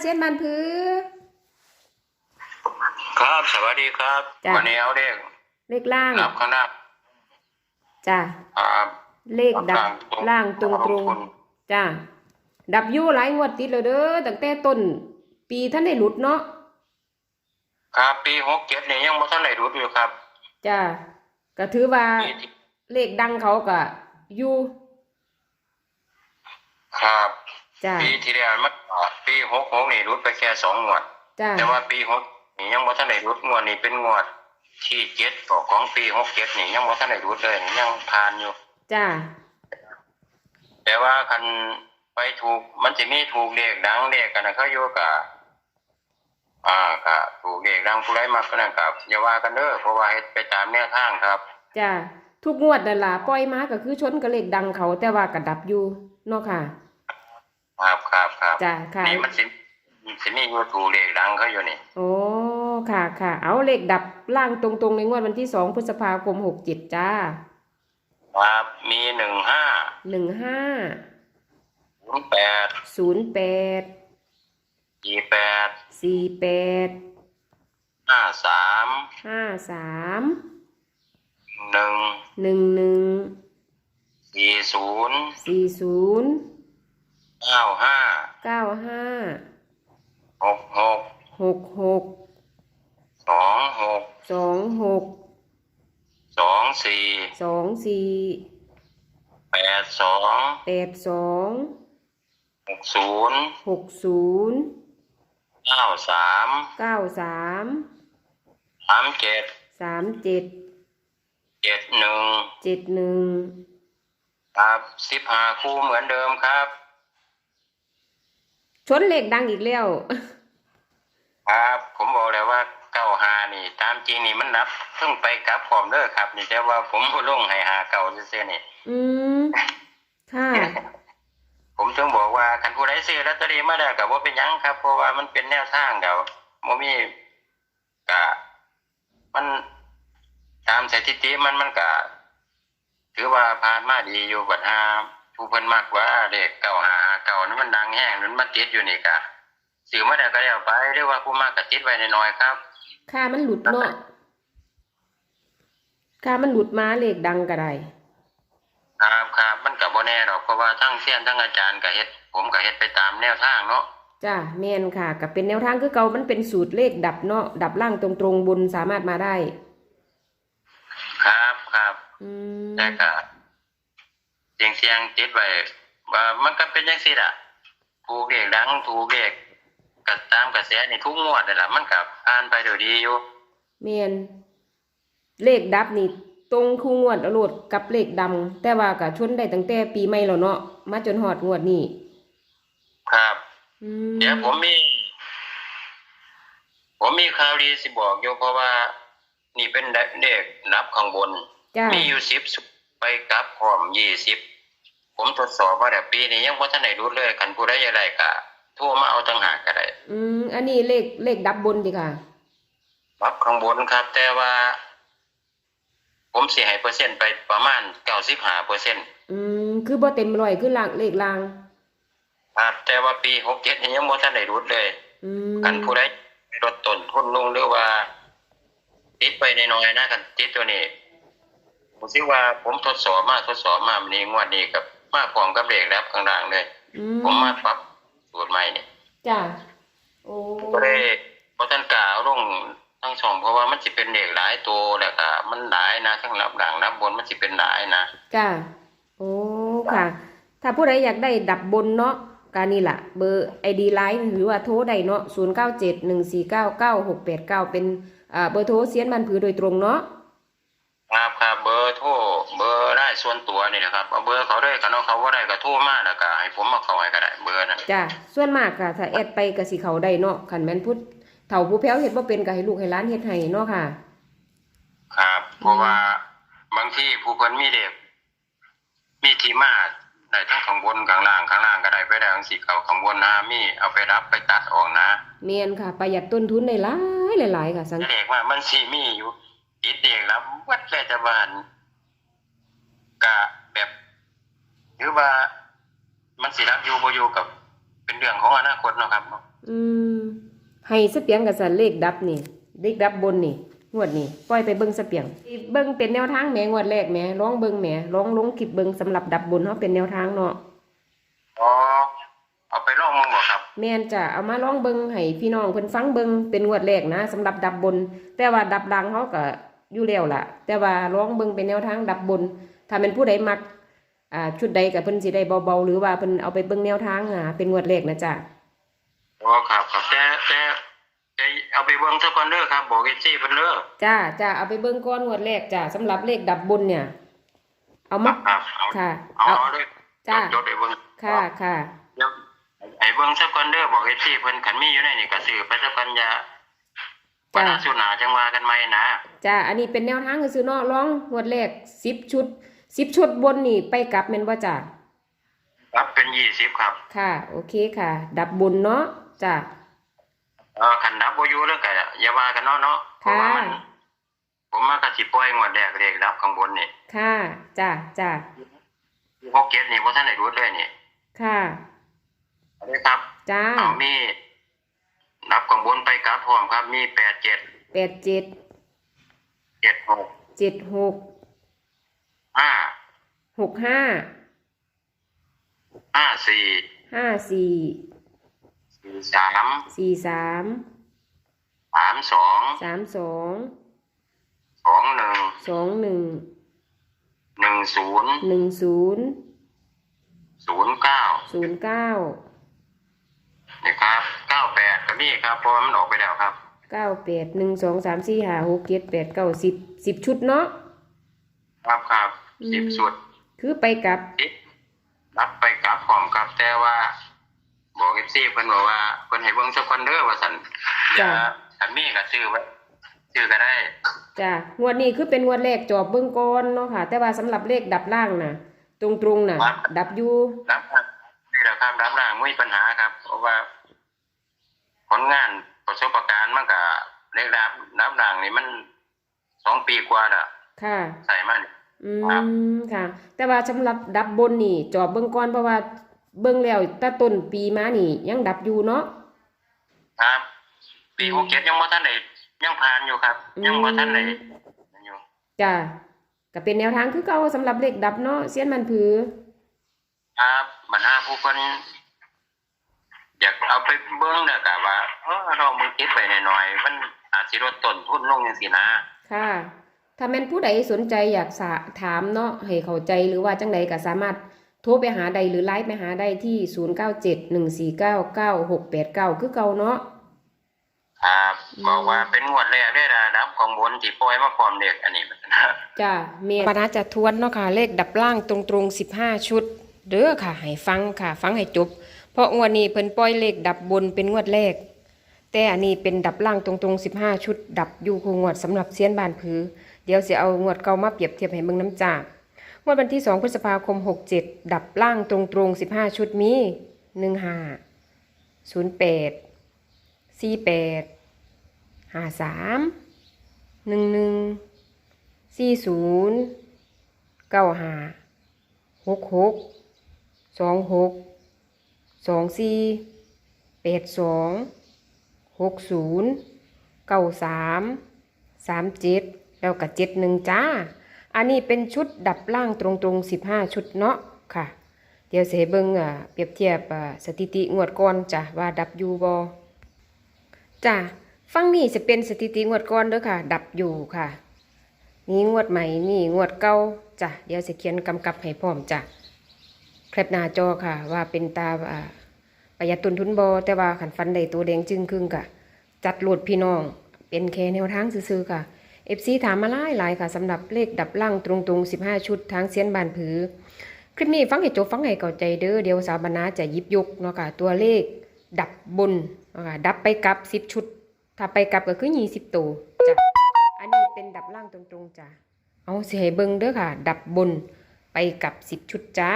เซียนบันพือครับสวัสดีครับ จ้ะ วันนี้เอาเลขเลขล่างนับข้างหน้าจ้ะครับเลขดับล่างตรงตรงขอบคุณๆจ้ะดับอยูหลายงวดติดแล้วเด้อตั้งแต่ต้น ปีท่านได้หลุดเนาะครับปีหกเจ็ดนี่ยังไม่ทันได้รู้อยู่ครับจ้ะก็ถือว่าปีที่เลขดังเขาก็อยู่ครับ จ้ะปีที่แล้วมันปีหกหกนี่รู้ไปแค่สองงวด จ้ะแต่ว่าปีหกนี่ยังไม่ทันได้รู้งวดนี้เป็นงวด ที่เจ็ดของปีหกเจ็ดนี่ยังไม่ทันได้รู้เลยยังผ่านอยู่ จ้ะแต่ว่าคันไปถูกมันจะมีถูกเลขดังเลขกันนะเขาโยกะอ่าก็ถูกเลขดังผู้ไรมากก็นั่นกับอย่าว่ากันเด้อเพราะว่าเฮ็ดไปตามแนวทางครับจ้ะทุกงวดนั่นล่ะปล่อยมาก็คือชนกับเลขดังเขาแต่ว่าก็ดับอยู่เนาะค่ะ ครับครับครับจ้ะค่ะนี่มันสิสิมีอยู่ถูกเลขดังเขาอยู่นี่โอ้ค่ะค่ะ เอาเลขดับล่างตรงๆในงวดวันที่สองพฤษภาคมหกเจ็ดจ้าครับมีหนึ่งห้าหนึ่งห้าศูนย์แปดศูนย์แปดสี่แปดสี่แปดห้าสามห้าสามหนึ่งหนึ่งหนึ่งสี่ศูนย์สี่ศูนย์ เก้าห้าเก้าห้าหกหกหกหกสองหกสองหกสองสี่สองสี่แปดสองแปดสองหกศูนย์หกศูนย์เก้าสามเก้าสามสามเจ็ดสามเจ็ดเจ็ดหนึ่งเจ็ดหนึ่งครับสิบห้าคู่เหมือนเดิมครับ ชนเลขดังอีกแล้ว ครับผมบอกเลยว่าเก้าหานี่ ตามจริงนี่มันนับเพิ่งไปกลับพร้อมเด้อครับ นี่แต่ว่าผมลงให้หาเก่าเสียๆนี่ อืมค่ะ ผมถึงบอกว่าคันผู้ใดซื้อลอตเตอรี่มาได้กับว่าเป็นหยังครับ เพราะว่ามันเป็นแนวทางเดียวโมมีกะมันตามสถิติมันมันกะถือว่าผ่านมาดีอยู่บัดหา ผู้เพิ่นมากกว่าเด็กเก่าหาเก่านั้นมันดังแห้งนั้นมันติดอยู่นี่กะซื้อมาได้ก็แล้วไปเรียกว่าผู้มากกะติดไว้น้อยๆครับ ค่ามันหลุดเนาะค่ามันหลุดมาเลขดังก็ได้ครับครับมันกับบ่แน่หรอกเพราะว่าทั้งเสี้ยนทั้งอาจารย์ก็เฮ็ด ผมก็เฮ็ดไปตามแนวทางเนาะจ้าแม่นค่ะกับเป็นแนวทางคือเก่ามันเป็นสูตรเลขดับเนาะดับล่างตรงๆบนสามารถมาได้ ครับครับอืมแต่ก็ เสียงเสียงติดไว้ว่ามันก็เป็นจังซี่ล่ะถูกเด็กดังถูกเด็กก็ตามกระแสนี่ทุกงวดนั่นล่ะมันก็ผ่านไปโดยดีอยู่แม่นเลขดับนี่ตรงคู่งวดอรดกับเลขดำแต่ว่าก็ชนได้ตั้งแต่ปีใหม่แล้วเนาะมาจนฮอดงวดนี้ครับอืมเดี๋ยวผมมี ผมมีข่าวดีสิบอกอยู่เพราะว่า นี่เป็นเด็กนับข้างบนจ้ามีอยู่สิบ ไปกลับพร้อมยี่สิบผมทดสอบว่าแต่ปีนี้ยังบ่ทันได้รู้เลยคันผู้ใดอยากได้ก็โทรมาเอาต่างหากก็ได้อืมอันนี้เลขเลขดับบนดีค่ะรับข้างบนครับ แต่ว่า ผมสิให้เปอร์เซ็นต์ไปประมาณ95เปอร์เซ็นต์อืมคือบ่เต็มร้อยคือล่างเลขล่างครับแต่ว่าปี67นี่ยังบ่ทันได้รู้เลยอืมคันผู้ใดลดต้นทุนลงหรือว่าติดไปน้อยๆนะคันติดตัวนี้ ผมคิดว่าผมทดสอบมาทดสอบมาวันนี้งวดนี้กับมาพร้อมกับเลขแล้วข้างล่างเลย อืผมมาปรับสูตรใหม่นี่จ้าโอ้ก็ได้เพราะท่านกล่าวลงทั้งสองเพราะว่ามันสิเป็นเลขหลายตัวแล้วก็มันหลายนะทั้งรับหลังรับบนมันสิเป็นหลายนะจ้าโอ้ค่ะ ถ้าผู้ใดอยากได้ดับบนเนาะการนี่ล่ะ เบอร์ไอดีไลน์หรือว่าโทรได้เนาะศูนย์เก้าเจ็ดหนึ่งสี่เก้าเก้าหกแปดเก้าเป็นอ่าเบอร์โทรเสียนบันผือโดยตรงเนาะ ครับครับเบอร์โทรเบอร์ได้ส่วนตัวนี่นะครับเอาเบอร์เขาได้กันเนาะเขาว่าได้ก็โทรมาแล้วก็ให้ผมมาเขาให้ก็ได้เบอร์นั้นจ้าส่วนมากค่ะถ้าแอดไปก็สิเขาได้เนาะขันแม่นพุทธเฒ่าผู้แพ้วเฮ็ดบ่เป็นก็ให้ลูกให้หล้านเฮ็ดให้เนาะค่ะ ครับ เพราะว่าบางที่ผู้คนมีเด็ก มีที่มาได้ทั้งข้างบนข้างล่างข้างล่างก็ได้ไปได้ทั้งสี่เขาข้างบนนะมีเอาไปรับไปตัดออกนะเมียนค่ะ ประหยัดต้นทุนได้หลายหลายๆค่ะสังเด็กว่ามันสีมีอยู่ ติดเด็กแล้ววัดแลจะบานกะแบบหรือว่ามันสิรับอยู่บ่อยู่กับ เป็นเรื่องของอนาคตเนาะครับอืมให้สเปียงกับสันเลขดับนี่เลขดับบนนี่งวดนี่ปล่อยไปเบิ่งสเปียงเบิ่งเป็นแนวทางแหมงวดแรกแหมร้องเบิ่งแหมร้องลงคลิปเบิ่งสำหรับดับบนเฮาเป็นแนวทางเนาะอ๋อเอาไปลองมึงบ่ครับแม่นจะเอามาร้องเบิ่งให้พี่น้องเพิ่นฟังเบิ่งเป็นงวดแรกนะสำหรับดับบน แต่ว่าดับดังเฮาก็ อยู่แล้วล่ะ แต่ว่าร้องเบิ่งเป็นแนวทางดับบน ถ้าเป็นผู้ใดมักอ่าชุดใดก็เพิ่นสิได้เบาๆหรือว่าเพิ่นเอาไปเบิ่งแนวทางอ่าเป็นงวดแรกนะจ๊ะอ๋อครับครับแต่แต่แต่เอาไปเบิ่งซะก่อนเด้อครับ บอกเอซี่เพิ่นเด้อจ้าจ้าเอาไปเบิ่งก่อนงวดแรกจ้าสำหรับเลขดับบนเนี่ย เอาครัมาบครับเอาค่ะ เอาเอาเอาเลยจ้าจดไว้เบิ่งค่ะค่ะเดี๋ยวไอ้เบิ่งซะก่อนเด้อบอกเอซี่เพิ่นคันมีอยู่ในนี่ก็ซื้อไปซะก่อนอย่า ปัญหาสุดหนาจังว่ากันใหม่นะจ้าอันนี้เป็นแนวทางคือๆเนาะร้องงวดแรก10ชุด10ชุดบนนี่ไปกลับแม่นบ่จ้าครับเป็น20ครับ ค่ะ โอเคค่ะ ดับบนเนาะจ้าเออคันดับบ่อยู่เรื่องก็อย่าว่ากันเนาะเนาะเพราะว่ามันค่ะผมมาก็สิปล่อยงวดแรกเลขดับข้างบนนี่ค่ะจ้าจ้าพวกเก็ตนี่บ่ทันได้รู้เลยนี่ค่ะเอาเลยครับ จ้าเอามี นับข้างบนไปกราฟพร้อมครับ มีแปดเจ็ดแปดเจ็ดเจ็ดหกเจ็ดหกห้าหกห้าห้าสี่ห้าสี่สี่สามสี่สามสามสองสามสองสองหนึ่งสองหนึ่งหนึ่งศูนย์หนึ่งศูนย์ศูนย์เก้าศูนย์เก้านี่ครับเก้าแปด ก็มีครับเพราะว่ามันออกไปแล้วครับเก้าแปดหนึ่งสองสามสี่ห้าหกเจ็ดแปดเก้าสิบสิบชุดเนาะ ครับครับอืม สิบสุดคือไปกลับสิบรับไปกราฟพร้อมครับแต่ว่า บอกเอฟซีเพิ่นบอกว่าเพิ่นให้เบิ่งสักคนเด้อว่าซั่นอย่าอันมีก็ซื้อไว้ซื้อก็ได้ จ้ะงวดนี้คือเป็นงวดแรกจอบเบิ้งก่อนเนาะค่ะ แต่ว่าสำหรับเลขดับล่างน่ะ ตรงๆน่ะดับอยู่ รับครับนี่แหละครับรับร่างไม่มีปัญหาครับ เพราะว่า ผลงานประสบการณ์มันก็เรียกรับรับร่างนี่มันสองปีกว่าแล้วค่ะใส่มันอืครับมค่ะ แต่ว่าสำหรับดับบนนี่ จอบเบิ้งก่อนเพราะว่าเบิ้งแล้วแต่ต้นปีมานี่ ยังดับอยู่เนาะครับ ปีหกเจ็ดยังบ่ทันได้ยังผ่านอยู่ครับ ยังบ่ทันได้อยู่จ้ะก็เป็นแนวทางคือเก่าสำหรับเลขดับเนาะเสี้ยนมันผือ ครับบรรดาผู้คน อยากเอาไปเบิ่งแล้วก็ว่าเออเรามือคิดไว้หน่อยๆมันอาจสิลดต้นทุนลงจังซี่นะค่ะ ถ้าแม่นผู้ใดสนใจอยากสะถามเนาะให้เข้าใจหรือว่าจังใดก็สามารถโทรไปหาใดหรือไลน์ไปหาได้ที่ 0971499689 คือเก่าเนาะครับอืมบอกว่าเป็นงวดแรกได้ระดับของบนที่ปล่อยมาพร้อมเด็กอันนี้นะจ้าเมียปนาจะทวนเนาะค่ะ เลขดับล่างตรงๆ15 ชุด เด้อค่ะ ให้ฟังค่ะ ฟังให้จบ เพราะงวดนี้เพิ่นปล่อยเลขดับบนเป็นงวดแรก แต่อันนี้เป็นดับล่างตรงๆ 15 ชุด ดับอยู่คูงวดสำหรับเซียนบานผือ เดี๋ยวเสีเอางวดเก่ามาเปรียบเทียบให้เบิ่งน้ำจากงวดวันที่ 2 พฤษภาคม 67 ดับล่างตรงๆ 15 ชุดมี15 08 48 53 11 40 95 66 26 สองสี่แปดสองหกศูนย์เก้าสามสามเจ็ดแล้วก็เจ็ดหนึ่งจ้า อันนี้เป็นชุดดับล่างตรงๆสิบห้าชุดเนาะค่ะ เดี๋ยวเสเบิงอะเปรียบเทียบอะสถิติงวดก่อนจ้ะว่าดับอยู่บอจ้าฟังนี่จะเป็นสถิติงวดก่อนเด้อค่ะ ดับอยู่ค่ะ นี่งวดใหม่นี่งวดเก่าจ้ะเดี๋ยวสิเขียนกำกับให้พร้อมจ้ะ แคปหน้าจอค่ะ ว่าเป็นตาประหยัดต้นทุนบอแต่ว่าขันฟันได้ตัวแดงจึงครึ่งกะจัดโหลดพี่น้อง เป็นแค่แนวทางซื่อๆค่ะ FC ถามมาหลายหลายค่ะสำหรับเลขดับล่างตรงๆ 15 ชุดทางเสียนบานผือ คลิปนี้ฟังให้จบฟังให้เข้าใจเด้อเดี๋ยวสาวบรรณาจะยิบยกเนาะค่ะตัวเลขดับบนเนาะค่ะดับไปกับ 10 ชุด ถ้าไปกลับก็คือ20ตัวจ้ะอันนี้เป็นดับล่างตรงๆจ้ะเอาเสิให้เบิงเด้อค่ะ ดับบนไปกับสิบชุดจ้า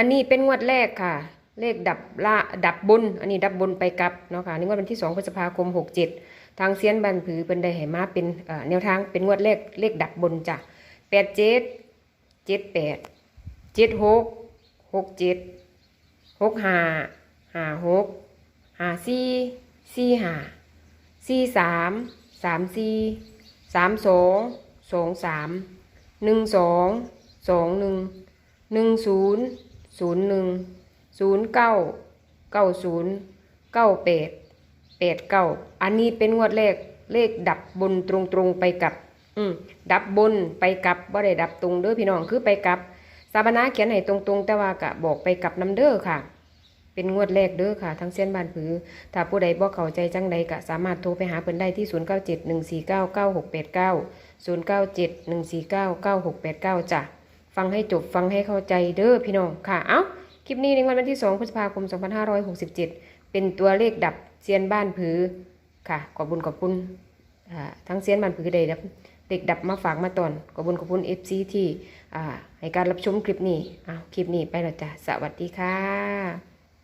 อันนี้เป็นงวดแรกค่ะ เลขดับละดับบน อันนี้ดับบนไปกับเนาะค่ะนี่งวดวันที่2พฤษภาคม 67 ทางเซียนบันผือเป็นได้ให้มาเป็นแนวทางเป็นงวดแรกเลขดับบนจ้ะ87 78 76 67 65ห้าหกห้าสี่สี่ห้าสี่สามสามสี่สามสองสองสามหนึ่งสองสองหนึ่งหนึ่งศูนย์ ศูนย์หนึ่งศูนย์เก้าเก้าศูนย์เก้าแปดแปดเก้าอันนี้เป็นงวดแรกเลขดับบนตรงๆไปกับ อืมดับบนไปกับบ่ได้ดับตรงเด้อพี่น้องคือไปกับสาบนาเขียนให้ตรงๆ แต่ว่ากะบอกไปกับน้ำเด้อค่ะ เป็นงวดแรกเด้อค่ะ ทั้งเส้นบานผือ ถ้าผู้ใดบ่เข้าใจจังใดกะสามารถโทรไปหาเพิ่นได้ที่ 0971499689จ้ะ ฟังให้จบฟังให้เข้าใจเด้อพี่น้องค่ะ เอ้า คลิปนี้ในวันที่ 2 พฤษภาคม 2567 เป็นตัวเลขดับเซียนบ้านผือค่ะ ขอบบุญขอบคุณทั้งเซียนบ้านผือใด้ดับเด็กดับมาฝากมาตอน ขอบบุญขอบคุณ FC ที่อ่ให้การรับชมคลิปนี้เอาคลิปนี้ไปแล้วจ้ะ สวัสดีค่ะ